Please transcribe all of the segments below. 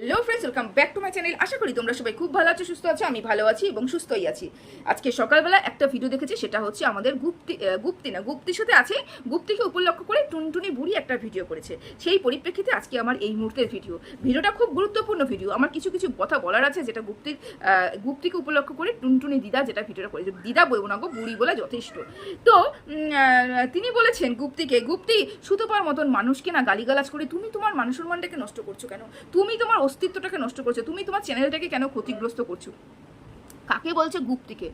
Hello friends welcome back to my channel আশা করি তোমরা সবাই খুব ভালো আছো, সুস্থ আছো, আমি ভালো আছি এবং সুস্থই আছি। আজকে সকালবেলা একটা ভিডিও দেখেছি, সেটা হচ্ছে আমাদের গুপ্তি গুপ্তি না, গুপ্তির সাথে আছে, গুপ্তিকে উপলক্ষ করে টুনটুনি বুড়ি একটা ভিডিও করেছে। সেই পরিপ্রেক্ষিতে আজকে আমার এই মুহূর্তের ভিডিও ভিডিওটা খুব গুরুত্বপূর্ণ ভিডিও আমার কিছু কিছু কথা বলার আছে, যেটা গুপ্তির গুপ্তিকে উপলক্ষ করে টুনটুনি দিদা যেটা ভিডিওটা করেছে। দিদা বলব না গো, বুড়ি বলে যথেষ্ট। তো তিনি বলেছেন গুপ্তিকে, গুপ্তি, সুতোপার মতন মানুষকে না গালিগালাজ করে, তুমি তোমার মানুষের সম্মানটাকে নষ্ট করছ কেন? তুমি তোমার অস্তিত্বটাকে নষ্ট করছে। তুমি তোমার চ্যানেলটাকে কেন ক্ষতিগ্রস্ত করছ? কাকে বলছে গুপ্তিকে?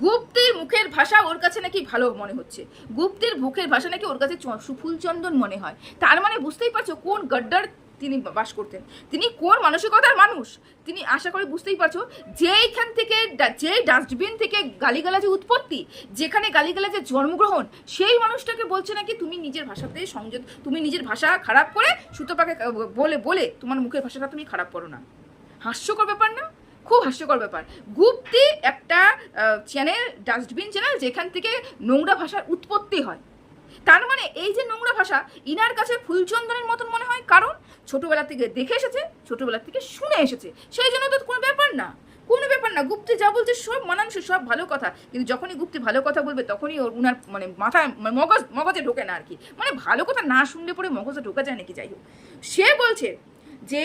গুপ্তির মুখের ভাষা ওর কাছে নাকি ভালো মনে হচ্ছে। গুপ্তির মুখের ভাষা নাকি ওর কাছে চ- সুফুলচন্দন মনে হয়। তার মানে বুঝতেই পারছ কোন গড্ডার তিনি বাস করতেন। তিনি কোন মানসিকতার মানুষ? তিনি আশা করি বুঝতেই পারছ, যেইখান থেকে যে ডাস্টবিন থেকে গালিগালাজের উৎপত্তি, যেখানে গালিগালাজের জন্মগ্রহণ, সেই মানুষটাকে বলছে নাকি তুমি নিজের ভাষাতে সংযোগ তুমি নিজের ভাষা খারাপ করে সুতোপাকে বলে বলে তোমার মুখের ভাষাটা তুমি খারাপ করো না। হাস্যকর ব্যাপার না? খুব হাস্যকর ব্যাপার। গুপ্তি একটা চ্যানেল ডাস্টবিন চ্যানেল যেখান থেকে নোংরা ভাষার উৎপত্তি হয়। তার মানে এই যে নোংরা ভাষা, ইনার কাছে ফুলচন্দনের মতন মনে হয়? কারণ ছোটবেলা থেকে দেখে এসেছে, ছোটবেলা থেকে শুনে এসেছে। সেই জন্য তো কোনো ব্যাপার না। কোনো ব্যাপার না, গুপ্তি যা বলছে সব মানানসই, সব ভালো কথা। কিন্তু যখনই গুপ্তি ভালো কথা বলবে, তখনই ওর উনার মানে মাথা মানে মগজ, মগজে ঢোকে না আর কি। মানে ভালো কথা না শুনলে পরে মগজে ঢোকা যায় নাকি? যাই হোক। সে বলছে যে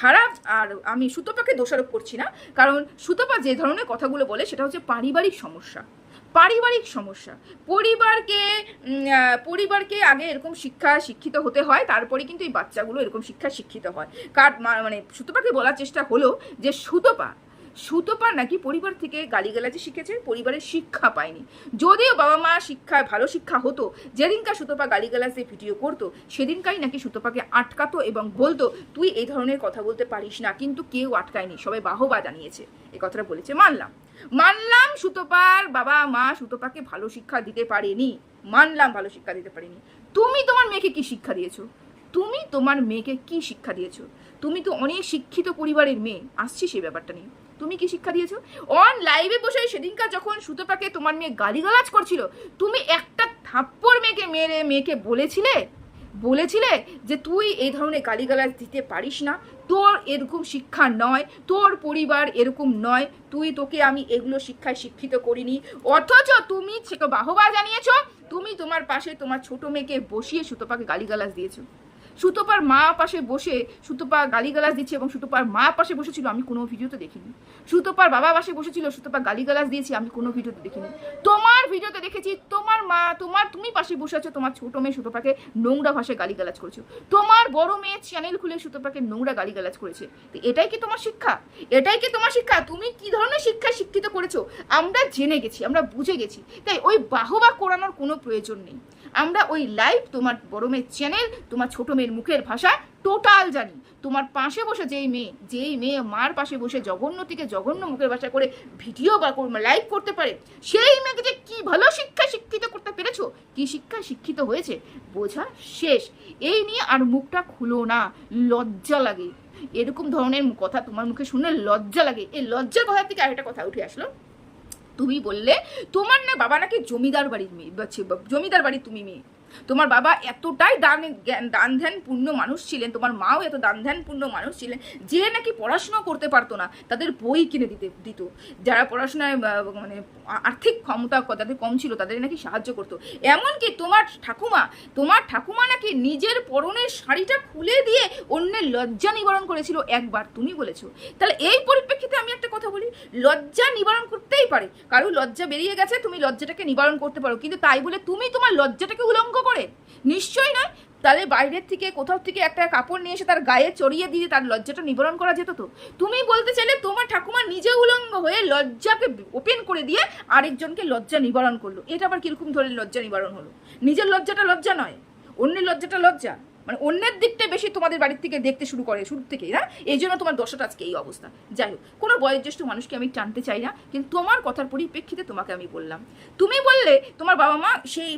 খারাপ আর আমি সুতপাকে দোষারোপ করছি না। কারণ সুতপা যে ধরনের কথাগুলো বলে, সেটা হচ্ছে পারিবারিক সমস্যা। পারিবারিক সমস্যা। পরিবারকে পরিবারকে আগে এরকম শিক্ষা শিক্ষিত হতে হয়, তারপরে কিন্তু এই বাচ্চাগুলো এরকম শিক্ষা শিক্ষিত হয়। কার মানে সুতোপাকে বলার চেষ্টা হলো যে সুতপা সুতপা নাকি পরিবার থেকে গালিগালাজি শিখেছে? পরিবারের শিক্ষা পায়নি। যদিও বাবা মা শিক্ষায় ভালো শিক্ষা হতো, যেদিনকার সুতপা গালিগালাজে ভিডিও করতো সেদিনকাই নাকি সুতপাকে আটকাতো এবং বলতো, তুই এই ধরনের কথা বলতে পারিস না, কিন্তু কেউ আটকায়নি, সবাই বাহবা জানিয়েছে। এ কথাটা বলেছে মানলাম। মানলাম সুতপার বাবা মা সুতপাকে ভালো শিক্ষা দিতে পারেনি। মানলাম ভালো শিক্ষা দিতে পারেনি। তুমি তোমার মেয়েকে কি শিক্ষা দিয়েছ? তুমি তোমার মেয়েকে কি শিক্ষা দিয়েছ? তুমি তো অনেক শিক্ষিত পরিবারের মেয়ে। আসছি সেই ব্যাপারটা নিয়ে। তুমি কি শিক্ষা দিয়েছ? অন লাইভে বসে সেদিনকার যখন সুতপাকে তোমার মেয়ে গালিগালাজ করছিল, তুমি একটা থাপ্পড় মেয়েকে মেরে মেয়েকে বলেছিলে? বলেছিলে যে তুই এই ধরনের গালিগালাজ দিতে পারিস না। তোর এরকম শিক্ষা নয়, তোর পরিবার এরকম নয়, তুই তোকে আমি এগুলো শিক্ষায় শিক্ষিত করিনি। অথচ তুমি বাহবা জানিয়েছ, তুমি তোমার পাশে তোমার ছোট মেয়েকে বসিয়ে সুতপাকে গালিগালাজ দিয়েছ। সুতপার মা পাশে বসে সুতপা গালিগালাজ দিচ্ছে এবং সুতপার মা পাশে বসেছিল, আমি কোনো ভিডিওতে দেখিনি। সুতপার বাবা পাশে বসেছিল, সুতপা গালিগালাজ দিয়েছি, আমি কোনো ভিডিওতে দেখিনি। তোমার ভিডিওতে দেখেছি, তোমার মা, তোমার তুমি পাশে বসে আছো, তোমার ছোট মেয়ে সুতপাকে নোংরা ভাষায় গালিগালাজ করেছ। তোমার বড় মেয়ে চ্যানেল খুলে সুতপাকে নোংরা গালিগালাজ করেছে। তো এটাই কি তোমার শিক্ষা? এটাই কি তোমার শিক্ষা? তুমি কি ধরনের শিক্ষা শিক্ষিত করেছ? আমরা জেনে গেছি, আমরা বুঝে গেছি। তাই ওই বাহবা করানোর কোনো প্রয়োজন নেই। আমরা ওই লাইভ তোমার বড় মেয়ের চ্যানেল, তোমার ছোট মেয়ের মুখের ভাষা টোটাল জানি। তোমার পাশে বসে যেই মেয়ে যেই মেয়ে মার পাশে বসে জঘন্য থেকে জঘন্য মুখের ভাষা করে ভিডিও বা লাইভ করতে পারে, সেই মেয়েকে যে কি ভালো শিক্ষা শিক্ষিত করতে পেরেছ? কি শিক্ষা শিক্ষিত হয়েছে? বোঝা শেষ। এই নিয়ে আর মুখটা খুলো না। লজ্জা লাগে। এরকম ধরনের কথা তোমার মুখে শুনে লজ্জা লাগে। এই লজ্জার কথা থেকে আরেকটা কথা উঠে আসলো। তুমি বললে, তোমার না বাবা নাকি জমিদার বাড়ির মেয়ে জমিদার বাড়ির তুমি মেয়ে। তোমার বাবা এতটাই দান দান ধ্যান পূর্ণ মানুষ ছিলেন, তোমার মাও এত দান ধ্যান পূর্ণ মানুষ ছিলেন, যে নাকি পড়াশোনা করতে পারতো না, তাদের বই কিনে দিতে, দিত। যারা পড়াশোনায় মানে আর্থিক ক্ষমতা যাদের কম ছিল, তাদের নাকি সাহায্য করতো। এমনকি তোমার ঠাকুমা তোমার ঠাকুমা নাকি নিজের পরনের শাড়িটা খুলে দিয়ে অন্যের লজ্জা নিবারণ করেছিল, একবার তুমি বলেছ। তাহলে এই পরিপ্রেক্ষিতে আমি একটা কথা বলি, লজ্জা নিবারণ করতেই পারে। কারও লজ্জা বেরিয়ে গেছে, তুমি লজ্জাটাকে নিবারণ করতে পারো, কিন্তু তাই বলে তুমি তোমার লজ্জাটাকে উলঙ্গ করে। নিশ্চয়ই নয়, তাহলে বাইরের থেকে, কোথাও থেকে একটা কাপড় নিয়ে এসে তার গায়ে চড়িয়ে দিয়ে তার লজ্জাটা নিবারণ করা যেত তো। তুমি বলতে চাইলে তোমার ঠাকুমা নিজে উলঙ্গ হয়ে লজ্জাকে ওপেন করে দিয়ে আরেকজনকে লজ্জা নিবারণ করল। এটা আবার কীরকম ধরনের লজ্জা নিবারণ হলো? নিজের লজ্জাটা লজ্জা নয়, অন্যের লজ্জাটা লজ্জা। মানে অন্যের দিকটা বেশি তোমাদের বাড়ির থেকে দেখতে শুরু করে শুরু থেকেই, না? এই জন্য তোমার দশাটা আজকে এই অবস্থা। যাই হোক, কোনো বয়োজ্যেষ্ঠ মানুষকে আমি টানতে চাই না, কিন্তু তোমার কথার পরিপ্রেক্ষিতে তোমাকে আমি বললাম। তুমি বললে তোমার বাবা মা সেই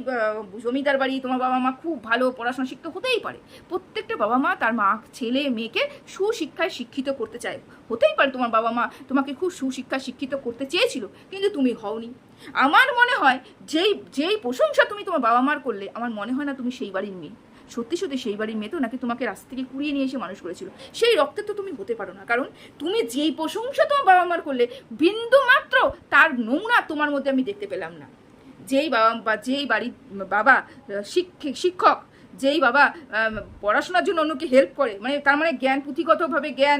জমিদার বাড়ি, তোমার বাবা মা খুব ভালো পড়াশোনা শিক্ষিত হতেই পারে। প্রত্যেকটা বাবা মা তার মা, ছেলে, মেয়েকে সুশিক্ষায় শিক্ষিত করতে চায়। হতেই পারে তোমার বাবা মা তোমাকে খুব সুশিক্ষায় শিক্ষিত করতে চেয়েছিল, কিন্তু তুমি হওনি। আমার মনে হয় যেই যেই প্রশংসা তুমি তোমার বাবা মার করলে, আমার মনে হয় না তুমি সেই বাড়ির মেয়ে। সত্যি সত্যি সেই বাড়ির মেয়ে তো নাকি তোমাকে রাস্তা থেকে কুড়িয়ে নিয়ে এসে মানুষ করেছিল। সেই রক্তের তো তুমি হতে পারো না। কারণ তুমি যেই প্রশংসা তোমার বাবা মার করলে, বিন্দু মাত্র তার নোংরা তোমার মধ্যে আমি দেখতে পেলাম না। যেই বাবা বা যেই বাড়ির বাবা শিক্ষক যেই বাবা পড়াশোনার জন্য অন্যকে হেল্প করে মানে তার মানে জ্ঞান, পুঁথিগতভাবে জ্ঞান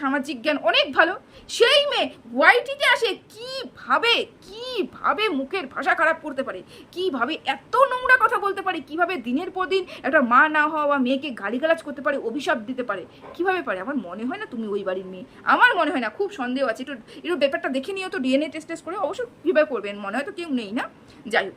সামাজিক জ্ঞান অনেক ভালো, সেই মেয়ে ওয়াইটিতে আসে কীভাবে কীভাবে মুখের ভাষা খারাপ করতে পারে, কীভাবে এত নোংরা কথা বলতে পারে, কীভাবে দিনের পর দিন একটা মা না হওয়া বা মেয়েকে গালিগালাজ করতে পারে, অভিশাপ দিতে পারে, কীভাবে পারে? আমার মনে হয় না তুমি ওই বাড়ির মেয়ে, আমার মনে হয় না, খুব সন্দেহ আছে, একটু একটু ব্যাপারটা দেখে নিও তো ডিএনএ টেস্ট টেস্ট করে অবশ্যই কীভাবে করবেন, মনে হয় তো কেউ নেই না, যাই হোক।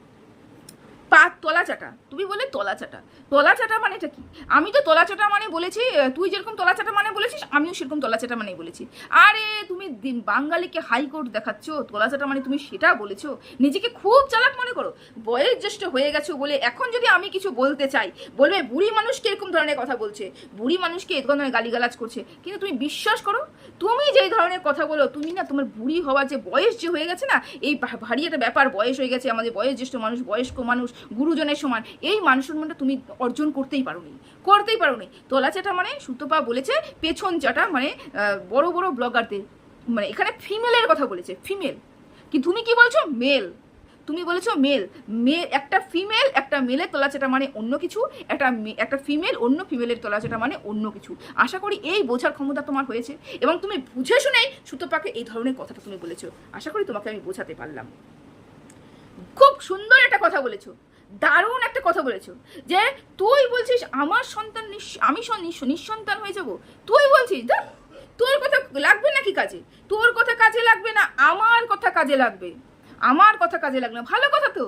পা তলা চাটা তুমি বলে তলা চাটা তলা চাটা মানেটা কি? আমি তো তলা চাটা মানে বলেছি তুই যেরকম তলা চাটা মানে বলেছিস, আমিও সেরকম তলা চাটা মানে বলেছি। আরে, তুমি দিন বাঙালিকে হাইকোর্ট দেখাচ্ছ তলা চাটা মানে তুমি সেটা বলেছ? নিজেকে খুব চালাক মনে করো। বয়স জ্যেষ্ঠ হয়ে গেছো বলে এখন যদি আমি কিছু বলতে চাই, বলবে বুড়ি মানুষকে এরকম ধরনের কথা বলছে, বুড়ি মানুষকে এরকম ধরনের গালিগালাজ করছে। কিন্তু তুমি বিশ্বাস করো, তুমি যেই ধরনের কথা বলো, তুমি না তোমার বুড়ি হওয়ার যে বয়স যে হয়ে গেছে না, এই ভারী একটা ব্যাপার, বয়স হয়ে গেছে, আমাদের বয়স জ্যেষ্ঠ মানুষ, বয়স্ক মানুষ গুরুজনের সমান। এই মান সম্মানটা তুমি অর্জন করতেই পারোনি। করতেই পারোনি। তোলা চাটা মানে সুতপা বলেছে পেছন চাটা মানে বড় বড় ব্লগারদের মানে এখানে ফিমেলের কথা বলেছে, ফিমেল। কি তুমি কি বলছো? মেল। তুমি বলেছ মেল। মে একটা ফিমেল, একটা মেলের তলাচাটা মানে অন্য কিছু, একটা একটা ফিমেল অন্য ফিমেলের তলাচাটা মানে অন্য কিছু। আশা করি এই বোঝার ক্ষমতা তোমার হয়েছে। এবং তুমি বুঝে শুনেই সুতপাকে এই ধরনের কথাটা তুমি বলেছ। আশা করি তোমাকে আমি বোঝাতে পারলাম। খুব সুন্দর একটা কথা বলেছ। দারুণ একটা কথা বলেছ। যে তুই বলছিস আমার সন্তান আমি নিঃসন্তান হয়ে যাব। তুই বলছিস দেখ তোর কথা লাগবে নাকি কাজে? তোর কথা কাজে লাগবে না, আমার কথা কাজে লাগবে। আমার কথা কাজে লাগবে না। ভালো কথা তো।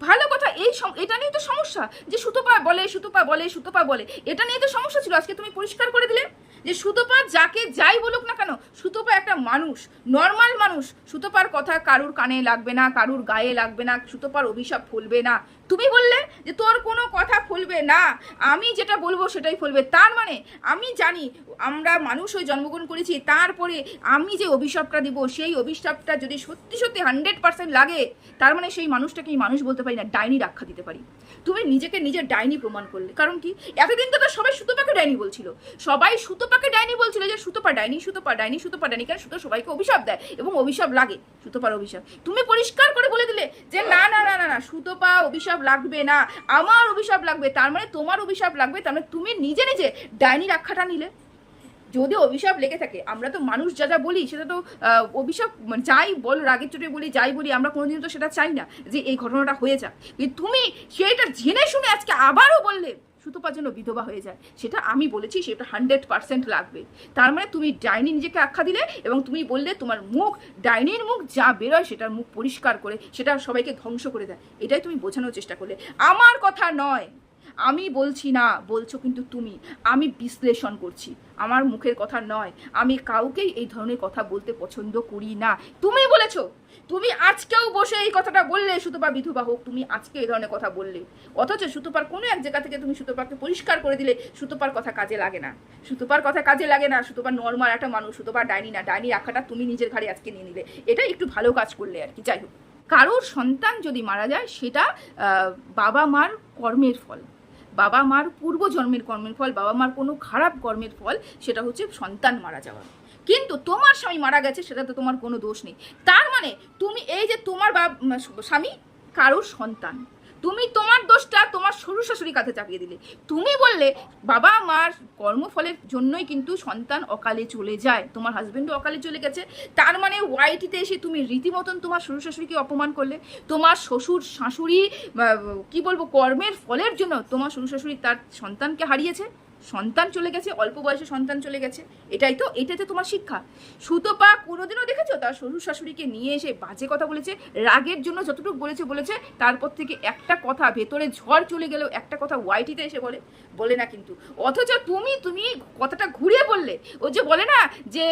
ভালো কথা এই এটা নিয়ে তো সমস্যা। যে সুতপা বলে সুতপা বলে সুতপা বলে। এটা নিয়ে তো সমস্যা ছিল। আজকে তুমি পরিষ্কার করে দিলে। যে সুতপা যাকে যাই বলুক না কেন, সুতপা একটা মানুষ নর্মাল মানুষ। সুতপার কথা কারুর কানে লাগবে না, কারুর গায়ে লাগবে না, সুতপার অভিশাপ ফুলবে না। তুমি বললে যে তোর কোনো কথা ফুলবে না। আমি যেটা বলব সেটাই ফুলবে। তার মানে আমি জানি আমরা মানুষ হয়ে জন্মগ্রহণ করেছি, তারপরে আমি যে অভিশাপটা দিব, সেই অভিশাপটা যদি সত্যি সত্যি হান্ড্রেড পার্সেন্ট লাগে, তার মানে সেই মানুষটাকে মানুষ বলতে পারি না, ডাইনি রাখা দিতে পারি। তুমি নিজেকে নিজের ডাইনি প্রমাণ করলে। কারণ কি? এতদিন তো তো সবাই সুতোপাকে ডাইনি বলছিল। সবাই সুতোপাকে ডাইনি বলছিল যে, সুতোপা ডাইনি সুতোপা ডাইনি সুতোপা ডাইনি। কারণ সুতো সবাইকে অভিশাপ দেয় এবং অভিশাপ লাগে, সুতোপার অভিশাপ। তুমি পরিষ্কার করে বলে দিলে যে, না না না না না, সুতোপা অভিশাপ লাগবে না, আমার অভিশাপ লাগবে, তার মানে তোমার অভিশাপ লাগবে, তার মানে তুমি নিজে নিজে ডাইনি রাখাটা নিলে। যদি অভিশাপ লেগে থাকে, আমরা তো মানুষ যা যা বলি, সেটা তো অভিশাপ মানে যাই বল, রাগের চোটে বলি, যাই বলি, আমরা কোনোদিন তো সেটা চাই না যে, এই ঘটনাটা হয়ে যাক। তুমি সেটা জেনে শুনে আজকে আবারও বললে সুতোপার জন্য বিধবা হয়ে যায়। সেটা আমি বলেছি, সেটা হান্ড্রেড পার্সেন্ট লাগবে। তার মানে তুমি ডাইনি নিজেকে আখ্যা দিলে এবং তুমি বললে তোমার মুখ, ডাইনির মুখ যা বেরোয় সেটার মুখ পরিষ্কার করে, সেটা সবাইকে ধ্বংস করে দেয়। এটাই তুমি বোঝানোর চেষ্টা করলে। আমার কথা নয়। আমি বলছি না, বলছো কিন্তু তুমি। আমি বিশ্লেষণ করছি। আমার মুখের কথা নয়। আমি কাউকেই এই ধরনের কথা বলতে পছন্দ করি না। তুমি বলেছ! তুমি আজকেও বসে এই কথাটা বললে, সুতপা বিধবা হোক, তুমি আজকে এই ধরনের কথা বললে। অথচ সুতপার কোনো এক জায়গা থেকে তুমি সুতপাকে পরিষ্কার করে দিলে, সুতপার কথা কাজে লাগে না। সুতপার কথা কাজে লাগে না সুতপার নর্মাল একটা মানুষ সুতপার ডাইনি না, ডাইনি রাখাটা তুমি নিজের ঘাড়ে আজকে নিয়ে নিলে। এটা একটু ভালো কাজ করলে আর কি, যাই হোক। কারোর সন্তান যদি মারা যায়, সেটা বাবা মার কর্মের ফল। বাবা মার পূর্বজন্মের কর্মের ফল, বাবা মার কোনো খারাপ কর্মের ফল, সেটা হচ্ছে সন্তান মারা যাওয়া। কিন্তু তোমার স্বামী মারা গেছে সেটা তো তোমার কোনো দোষ নেই। তার মানে তুমি এই যে তোমার স্বামী, কারোর সন্তান। তুমি তোমার দোষটা তোমার শ্বশুর শাশুড়ি কাছে চাপিয়ে দিলে। তুমি বললে, বাবা মার কর্মফলের জন্যই কিন্তু সন্তান অকালে চলে যায়। তোমার হাজব্যান্ডও অকালে চলে গেছে। তার মানে ওয়াইটিতে এসে তুমি রীতিমতন তোমার শ্বশুর শাশুড়িকে অপমান করলে। তোমার শ্বশুর শাশুড়ি কি বলব, কর্মের ফলের জন্য তোমার শ্বশুর শাশুড়ি তার সন্তানকে হারিয়েছে। সন্তান চলে গেছে, অল্প বয়সে সন্তান চলে গেছে, এটাই তো, এটাতে তোমার শিক্ষা। সুতপা কোনোদিনও দেখেছ? তার শ্বশুর শাশুড়িকে নিয়ে এসে বাজে কথা বলেছে, রাগের জন্য যতটুকু বলেছে বলেছে, তারপর থেকে একটা কথা, ভেতরে ঝড় চলে গেলেও একটা কথা ওয়াইটিতে এসে বলে বলে না কিন্তু। অথচ তুমি তুমি কথাটা ঘুরিয়ে বললে, ও যে বলে না যে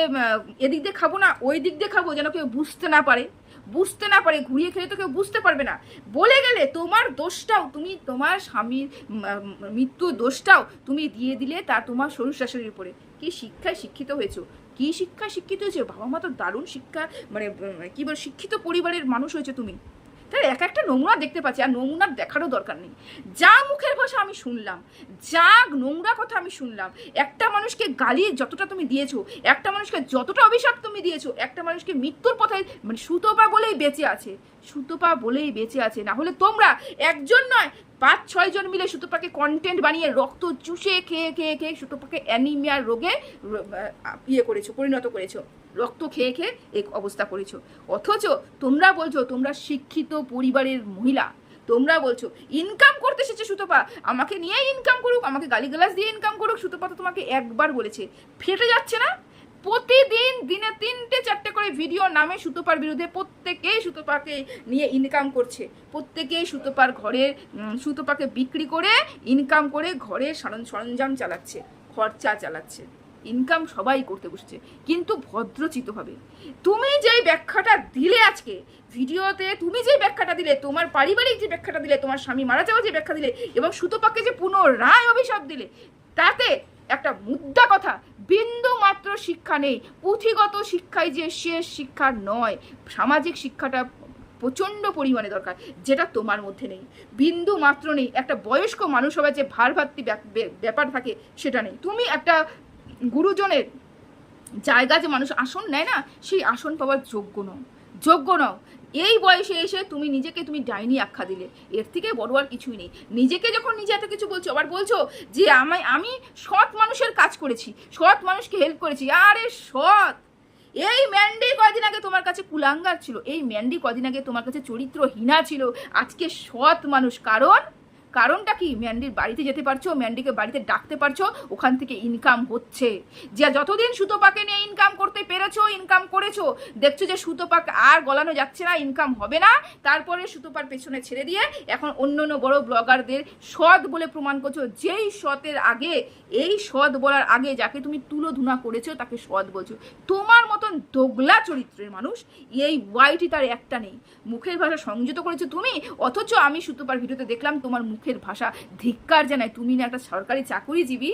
এদিক দিয়ে খাব না, ওই দিক দিয়ে খাব, যেন কেউ বুঝতে না পারে। বুঝতে না পারে, ঘুরিয়ে খেলে তো কেউ বুঝতে পারবে না। বলে গেলে তোমার দোষটাও, তুমি তোমার স্বামীর মৃত্যু দোষটাও তুমি দিয়ে দিলে তা তোমার শ্বশুর শাশুড়ির উপরে। কি শিক্ষায় শিক্ষিত হয়েছো? কি শিক্ষায় শিক্ষিত হয়েছে? বাবা মা তো দারুণ শিক্ষা মানে কি বল, শিক্ষিত পরিবারের মানুষ হয়েছে তুমি। তাই এক একটা নোংরা দেখতে পাচ্ছি, আর নোংরা দেখারও দরকার নেই। যা মুখের ভাষা আমি শুনলাম, যা নোংরা কথা আমি শুনলাম, একটা মানুষকে গালি যতটা তুমি দিয়েছ, একটা মানুষকে যতটা অভিশাপ তুমি দিয়েছ, একটা মানুষকে মৃত্যুর পথায় মানে সুতোপা বলেই বেঁচে আছে, সুতোপা বলেই বেঁচে আছে। না হলে তোমরা একজন নয়, পাঁচ, ছয় জন মিলে সুতোপাকে কন্টেন্ট বানিয়ে রক্ত চুষে খেয়ে খেয়ে খেয়ে সুতোপাকে অ্যানিমিয়ার রোগে ইয়ে করেছ, পরিণত করেছ। রক্ত খেয়ে খেয়ে এক অবস্থা করেছ। অথচ তোমরা বলছো, তোমরা শিক্ষিত পরিবারের মহিলা। তোমরা বলছো ইনকাম করতে এসেছে সুতপা। আমাকে নিয়ে ইনকাম করুক, আমাকে গালিগালাজ দিয়ে ইনকাম করুক, সুতপা তো তোমাকে একবার বলেছে। ফেটে যাচ্ছে না? প্রতিদিন দিনে তিনটে, চারটে করে ভিডিও নামে সুতোপার বিরুদ্ধে প্রত্যেকেই সুতোপাকে নিয়ে ইনকাম করছে। প্রত্যেকেই সুতোপার ঘরে সুতোপাকে বিক্রি করে ইনকাম করে ঘরে সরঞ্জাম চালাচ্ছে, খরচা চালাচ্ছে। ইনকাম সবাই করতে বসেছে, কিন্তু ভদ্রচিত হবে। তুমি যেই ব্যাখ্যাটা দিলে আজকে, ভিডিওতে তুমি যে ব্যাখ্যাটা দিলে, তোমার পারিবারিক যে ব্যাখ্যাটা দিলে, তোমার স্বামী মারা যাওয়া যে ব্যাখ্যা দিলে, এবং সুতোপাকে যে পুনরায় অভিশাপ দিলে, তাতে একটা মুদ্রা কথা, বিন্দু মাত্র শিক্ষা নেই। পুঁথিগত শিক্ষায় যে শেষ শিক্ষা নয়, সামাজিক শিক্ষাটা প্রচণ্ড পরিমাণে দরকার, যেটা তোমার মধ্যে নেই। বিন্দু মাত্র নেই, একটা বয়স্ক মানুষ হবে যে ভার ভাতৃ ব্যাপার থাকে, সেটা নেই। তুমি একটা গুরুজনের জায়গা যে মানুষ আসন নেয় না, সেই আসন পাওয়ার যোগ্য নও। যোগ্য নও। এই বয়সে এসে তুমি নিজেকে তুমি ডাইনি আখ্যা দিলে। এর থেকে বড় আর কিছুই নেই। নিজেকে যখন নিজে এত কিছু বলছো, আবার বলছো যে আমায়, আমি সৎ মানুষের কাজ করেছি, সৎ মানুষকে হেল্প করেছি। আরে সৎ! এই ম্যান্ডি কদিন আগে তোমার কাছে কুলাঙ্গার ছিল। এই ম্যান্ডি কদিন আগে তোমার কাছে চরিত্রহীনা ছিল। আজকে সৎ মানুষ। কারণ কারণটা কি? ম্যান্ডির বাড়িতে যেতে পারছ, ম্যান্ডিকে বাড়িতে ডাকতে পারছ, ওখান থেকে ইনকাম হচ্ছে। যে যতদিন সুতোপাকে নিয়ে ইনকাম করতে পেরেছ ইনকাম করেছ, দেখছ যে সুতোপাক আর গলানো যাচ্ছে না ইনকাম হবে না। তারপরে সুতোপার পেছনে ছেড়ে দিয়ে এখন অন্য অন্য বড় ব্লগারদের সৎ বলে প্রমাণ করছ। যেই সতের আগে, এই সৎ বলার আগে যাকে তুমি তুলো ধুনা করেছ, তাকে সৎ বলছো। তোমার মতন দোগলা চরিত্রের মানুষ এই ওয়াইটি তার একটা নেই। মুখের ভাষা সংযত করেছ তুমি, অথচ আমি সুতোপার ভিডিওতে দেখলাম তোমার মুখের ভাষা। ধিক্কার জানায়, তুমি না একটা সরকারি চাকুরিজীবী?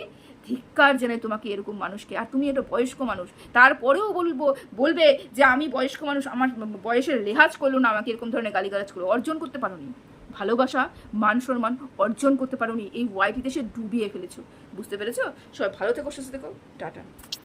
ধিক্কার জানায় তোমাকে এরকম মানুষকে। আর তুমি একটা বয়স্ক মানুষ। তারপরেও বলব, বলবে যে আমি বয়স্ক মানুষ, আমার বয়সের লেহাজ করল না, আমাকে এরকম ধরনের গালিগালাজ করল। অর্জন করতে পারোনি। ভালোবাসা, মান সম্মান অর্জন করতে পারোনি। এই ওয়াইটিতে সে ডুবিয়ে ফেলেছো। বুঝতে পেরেছ? সবাই ভালো থেকো, সুস্থ থেকো। টাটা।